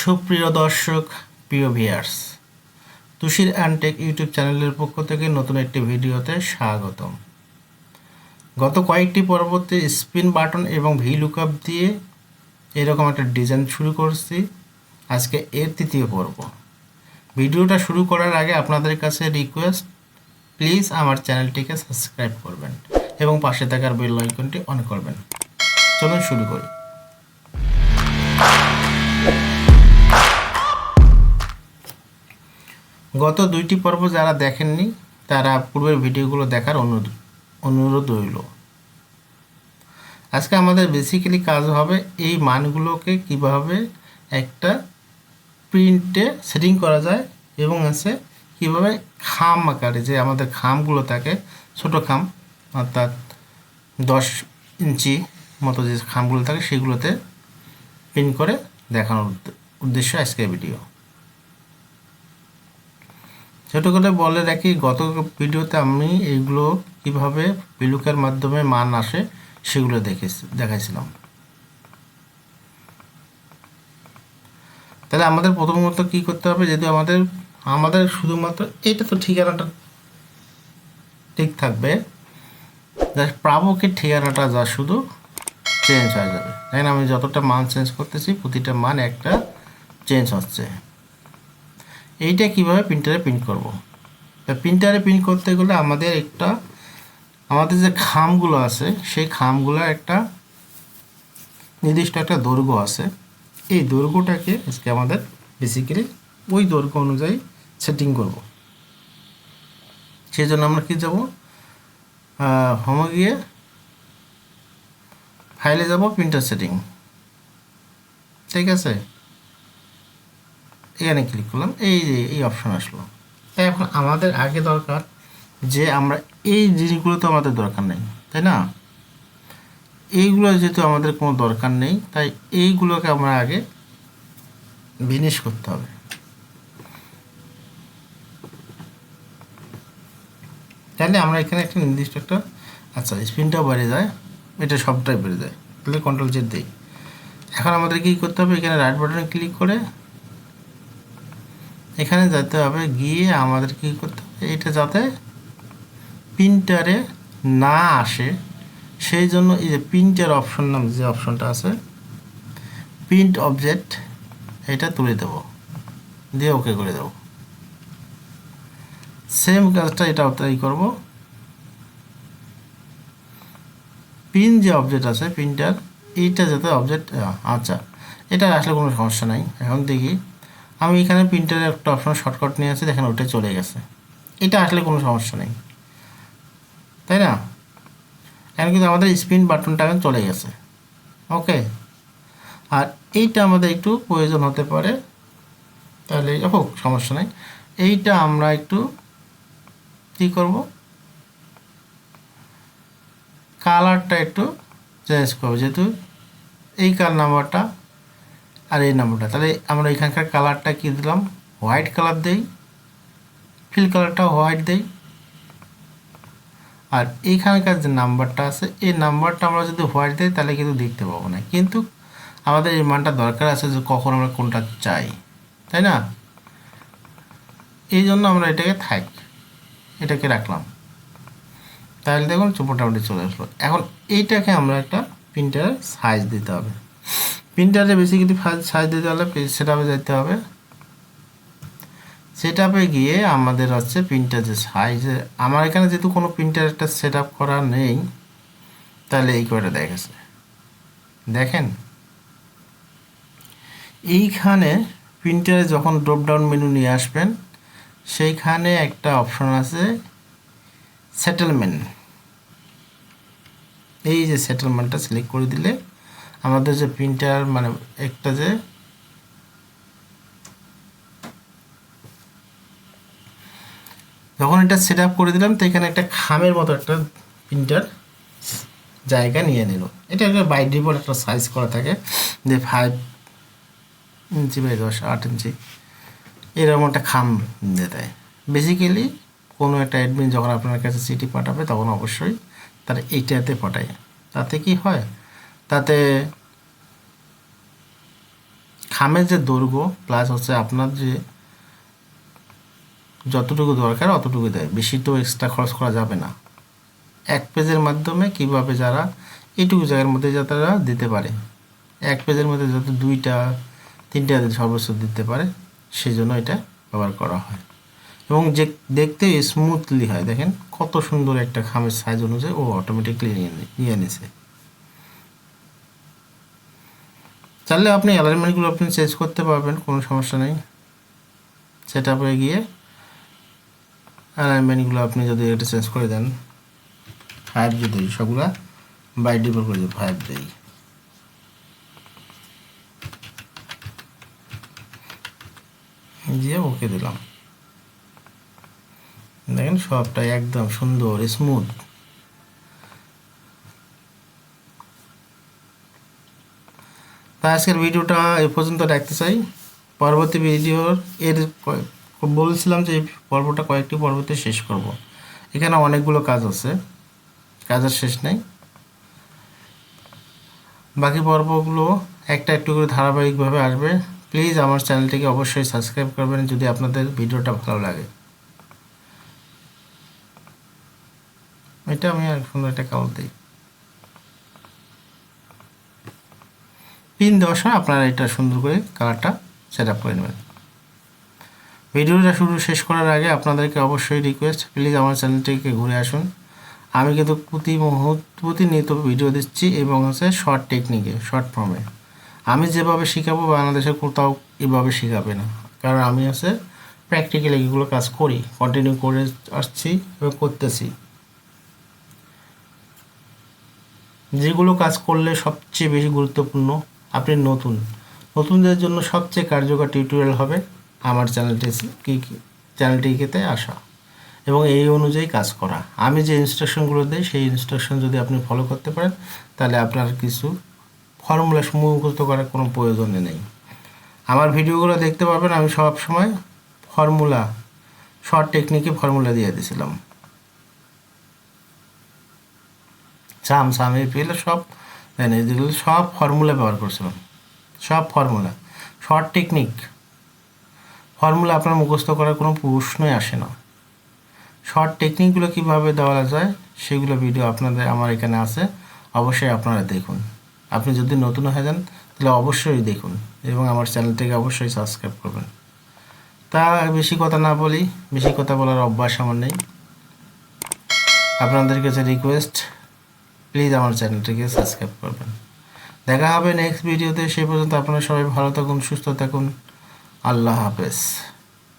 সুপ্রিয় দর্শক, প্রিয় ভিয়ার্স তুষির অ্যান্টেক ইউটিউব চ্যানেলের পক্ষ থেকে নতুন একটি ভিডিওতে স্বাগতম। গত কয়েকটি পরবর্তী স্পিন বাটন এবং ভি লুকআপ দিয়ে এরকম একটা ডিজাইন শুরু করছি। আজকে এর তৃতীয় পর্ব। ভিডিওটা শুরু করার আগে আপনাদের কাছে রিকোয়েস্ট প্লিজ আমার চ্যানেলটিকে সাবস্ক্রাইব করবেন এবং পাশে থাকার বেল আইকনটি অন করবেন। চলুন শুরু করি। গত দুইটি পর্ব যারা দেখেননি, তারা পূর্বের ভিডিওগুলো দেখার অনুরোধ অনুরোধ রইল। আজকে আমাদের বেসিক্যালি কাজ হবে এই মানগুলোকে কীভাবে একটা প্রিন্টে সেটিং করা যায় এবং আছে কীভাবে খাম আকারে, যে আমাদের খামগুলো থাকে, ছোট খাম, অর্থাৎ দশ ইঞ্চি মতো যে খামগুলো থাকে, সেগুলোতে প্রিন্ট করে দেখানোর উদ্দেশ্য আজকের ভিডিও ছোট করে বলে রাখি, গত ভিডিওতে আমি এইগুলো কীভাবে পিলুকের মাধ্যমে মান আসে সেগুলো দেখেছি, দেখাইছিলাম। তাহলে আমাদের প্রথমত কি করতে হবে যদি আমাদের আমাদের শুধুমাত্র এটা তো ঠিকানাটা ঠিক থাকবে জাস্ট ঠিকানাটা যা শুধু চেঞ্জ হয়ে যাবে। দেখেন আমি যতটা মান চেঞ্জ করতেছি, প্রতিটা মান একটা চেঞ্জ হচ্ছে। এইটা কীভাবে প্রিন্টারে প্রিন্ট করব? তা প্রিন্টারে প্রিন্ট করতে গেলে আমাদের একটা, আমাদের যে খামগুলো আছে, সেই খামগুলো একটা নির্দিষ্ট একটা দৈর্ঘ্য আছে। এই দৈর্ঘ্যটাকে আজকে আমাদের বেসিক্যালি ওই দৈর্ঘ্য অনুযায়ী সেটিং করব। সেই জন্য আমরা কি যাব? হোমে গিয়ে ফাইলে যাব প্রিন্টার সেটিং ঠিক আছে? এখানে ক্লিক করলাম, এই যে, এই অপশন আসলো। এখন আমাদের আগে দরকার যে আমরা এই জিনিসগুলো তো আমাদের দরকার নেই, তাই না? এইগুলো যেহেতু আমাদের কোনো দরকার নেই, তাই এইগুলোকে আমরা আগে বিনিশ করতে হবে। তাহলে আমরা এখানে একটা নির্দিষ্ট একটা আচ্ছা স্পিনটাও বেড়ে যায়, এটা সবটাই বেড়ে যায়, তাহলে কন্ট্রোল জেড দিই। এখন আমাদের কি করতে হবে, এখানে রাইট বাটনে ক্লিক করে এখানে যেতে হবে, গিয়ে আমাদের কি করতে হবে? এটা যাতে প্রিন্টারে না আসে। সেই জন্য এই যে প্রিন্টার অপশন নাম যে অপশনটা আছে, প্রিন্ট অবজেক্ট, এটা তুলে দেব। দিয়ে ওকে করে দেব। সেম কাজটা এটাও তাই করব। পিন যে অবজেক্ট আছে, প্রিন্টার, এইটা যাতে অবজেক্ট আচ্ছা এটা আসলে কোনো সমস্যা নাই। এখন দেখি। আমি এখানে প্রিন্টারের একটা অপশন শর্টকাট নিয়ে আছি, দেখেন ওটা চলে গেছে। এটা আসলে কোনো সমস্যা নেই। তাই না? এখন কিন্তু আমাদের স্পিন বাটনটা এখন চলে গেছে। ওকে আর এইটা আমাদের একটু প্রয়োজন হতে পারে। তাহলে হোক, সমস্যা নেই। এইটা আমরা একটু কী করব? কালারটা একটু চেঞ্জ করব। যেহেতু এই কাল নাম্বারটা আর এই নাম্বারটা। তাহলে আমরা এখানকার কালারটা কী দিলাম? হোয়াইট কালার দেই। ফিল কালারটা হোয়াইট দেই। আর এইখানকার যে নাম্বারটা আছে, এই নাম্বারটা আমরা যদি হোয়াইট দিই, তাহলে কিন্তু দেখতে পাবো না। কিন্তু আমাদের এই মানটা দরকার আছে যে কখন আমরা কোনটা চাই। তাই না? এই জন্য আমরা এটাকে থাক এটাকে রাখলাম। তাহলে দেখুন মোটামুটি চলে আসলো। এখন এইটাকে আমরা একটা প্রিন্টারের সাইজ দিতে হবে। প্রিন্টারে বেশি বেসিক্যালি সাইজ দিতে হলে সেট আপে যেতে হবে। সেট আপে গিয়ে আমাদের হচ্ছে প্রিন্টার যে সাইজে আমার এখানে যেহেতু কোনো প্রিন্টার একটা সেট করা নেই, তাহলে এই কয়টা দেখেছে দেখেন। এইখানে প্রিন্টারে যখন ড্রপ ডাউন মেনু নিয়ে আসবেন, সেইখানে একটা অপশন আছে সেটেলমেন্ট এই যে সেটেলমেন্টটা সিলেক্ট করে দিলে আমাদের যে প্রিন্টার মানে একটা যে যখন এটা সেট আপ করে দিলাম, তো এখানে একটা খামের মতো একটা প্রিন্টার জায়গা নিয়ে নিল। এটা একটা বাই একটা সাইজ করা থাকে, যে ফাইভ ইঞ্চি বাই দশ, আট ইঞ্চি এরকম একটা খাম দিয়ে দেয়। বেসিক্যালি কোনো একটা অ্যাডমিন যখন আপনার কাছে চিঠি পাঠাবে, তখন অবশ্যই তারা এইটাতে পাঠায়। তাতে কি হয়? তাতে খামের যে দৈর্ঘ্য প্লাস হচ্ছে আপনার যে যতটুকু দরকার অতটুকু দেয়। বেশি তো এক্সট্রা খরচ করা যাবে না। এক পেজের মাধ্যমে কীভাবে যারা, এইটুকু জায়গার মধ্যে যা তারা দিতে পারে। এক পেজের মধ্যে যাতে দুইটা, তিনটা সর্বোচ্চ দিতে পারে সেই জন্য এটা ব্যবহার করা হয়। এবং যে দেখতে স্মুথলি হয়, দেখেন কত সুন্দর একটা খামের সাইজ অনুযায়ী ও অটোমেটিকলি নিয়ে নিয়ে নিছে। চাইলে আপনি অ্যালাইনমেন্টগুলো আপনি চেঞ্জ করতে পারবেন, কোনো সমস্যা নেই। সেট আপে গিয়ে অ্যালাইনমেন্টগুলো আপনি যদি এটা চেঞ্জ করে দেন ফাইভ জি যদি সবগুলা বাই ডিফল্ট করে দিই ফাইভ দেই। দিয়ে ওকে দিলাম। দেখেন সবটা একদম সুন্দর স্মুথ তা আজকের ভিডিওটা এ পর্যন্ত রাখতে চাই। পরবর্তী ভিডিওর এর বলেছিলাম যে পর্বটা কয়েকটি পর্বতে শেষ করব। এখানে অনেকগুলো কাজ আছে। কাজের শেষ নেই। বাকি পর্বগুলো একটা একটু করে ধারাবাহিকভাবে আসবে। প্লিজ আমার চ্যানেলটিকে অবশ্যই সাবস্ক্রাইব করবেন যদি আপনাদের ভিডিওটা ভালো লাগে। এটা আমি আর সুন্দর একটা কালার দিই। পিন দেওয়ার সময় আপনারা এটা সুন্দর করে কালারটা সেট আপ করে নেবেন। ভিডিওটা শুরু শেষ করার আগে আপনাদেরকে অবশ্যই রিকোয়েস্ট প্লিজ আমার চ্যানেলটিকে ঘুরে আসুন। আমি কিন্তু প্রতি প্রতিনিয়ত ভিডিও দিচ্ছি এবং হচ্ছে শর্ট টেকনিকে শর্ট ফর্মে আমি যেভাবে শেখাবো বাংলাদেশে কোথাও এভাবে শেখাবে না। কারণ আমি হচ্ছে প্র্যাকটিক্যালি এগুলো কাজ করি কন্টিনিউ করে আসছি এবং করতেছি। যেগুলো কাজ করলে সবচেয়ে বেশি গুরুত্বপূর্ণ আপনি নতুন। নতুনদের জন্য সবচেয়ে কার্যকর টিউটোরিয়াল হবে আমার চ্যানেলটি কি চ্যানেলটিতে আসা এবং এই অনুযায়ী কাজ করা। আমি যে ইনস্ট্রাকশনগুলো দিই, সেই ইনস্ট্রাকশন যদি আপনি ফলো করতে পারেন, তাহলে আপনার কিছু ফর্মুলা মুখস্থ করার কোনো প্রয়োজন নেই। আমার ভিডিওগুলো দেখতে পাবেন আমি সব সময় ফর্মুলা শর্ট টেকনিকে ফর্মুলা দিয়ে দিয়েছিলাম সাম সাম এই পেলে সব দেন এগুলো সব ফর্মুলা ব্যবহার করছিলাম সব ফর্মুলা শর্ট টেকনিক ফর্মুলা আপনার মুখস্থ করার কোনো প্রশ্নই আসে না। শর্ট টেকনিকগুলো কীভাবে দেওয়া যায়, সেগুলো ভিডিও আপনাদের, আমার এখানে আছে। অবশ্যই আপনারা দেখুন। আপনি যদি নতুন হয়ে যান, তাহলে অবশ্যই দেখুন এবং আমার চ্যানেলটিকে অবশ্যই সাবস্ক্রাইব করবেন। তা বেশি কথা না বলি, বেশি কথা বলার অভ্যাস আমার নেই। আপনাদের কাছে রিকোয়েস্ট প্লিজ আমার চ্যানেলটিকে সাবস্ক্রাইব করবেন। দেখা হবে নেক্সট ভিডিওতে সেই পর্যন্ত আপনারা সবাই ভালো থাকুন, সুস্থ থাকুন। আল্লাহ হাফেজ।